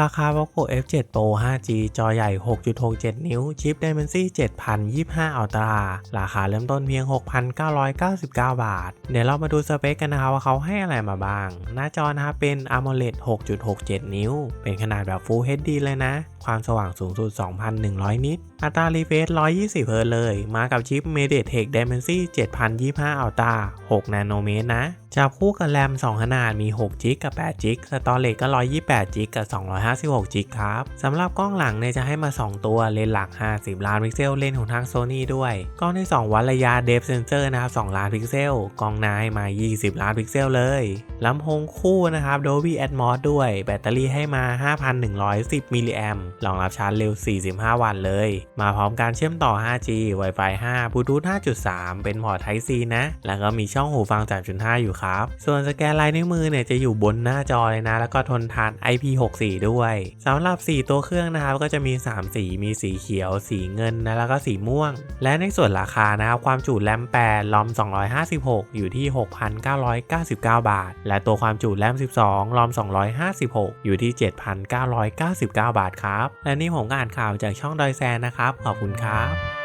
ราคา Poco F7 Pro 5G จอใหญ่ 6.67 นิ้ว ชิป Dimensity 7025 Ultra ราคาเริ่มต้นเพียง 6,999 บาท เดี๋ยวเรามาดูสเปคกันนะครับว่าเขาให้อะไรมาบ้าง หน้าจอนะครับเป็น AMOLED 6.67 นิ้ว เป็นขนาดแบบ Full HD เลยนะความสว่างสูงสุด 2,100 นิต อัตรา refresh 120 เฮิรตซ์เลย มากับชิป MediaTek Dimensity 7025 Ultra 6 นาโนเมตรนะ จับคู่กับแรม 2 ขนาดมี6 g b กับ8 g b สตอเรจก็ 128 g b กับ 256 g b ครับ สำหรับกล้องหลังเนี่ยจะให้มา 2 ตัว เลนส์หลัก 50 ล้านพิกเซล เลนส์ของทาง Sony ด้วย กล้องที่ 2 วัดระยะ Depth Sensor นะครับ 2 ล้านพิกเซล กล้องหน้าให้มา 20 ล้านพิกเซลเลยลำโพงคู่นะครับ Dolby Atmos ด้วย แบตเตอรี่ให้มา 5,110 มิลลิแอมรองรับชาร์จเร็ว 45 วัตต์เลย มาพร้อมการเชื่อมต่อ 5G Wi-Fi 5 Bluetooth 5.3 เป็นพอร์ต Type C นะ แล้วก็มีช่องหูฟัง 3.5 อยู่ครับ ส่วนสแกนลายนิ้วมือเนี่ยจะอยู่บนหน้าจอเลยนะ แล้วก็ทนทาน IP64 ด้วยสำหรับ 4 ตัวเครื่องนะครับ ก็จะมี 3 สี มีสีเขียว สีเงินนะ แล้วก็สีม่วง และในส่วนราคานะครับความจุแรม8ลอม 256 อยู่ที่ 6,999 บาท และตัวความจุแรม 12ลอม 256 อยู่ที่ 7,999 บาทครับและนี่ผมก็อ่านข่าวจากช่องดอยแซนนะครับ ขอบคุณครับ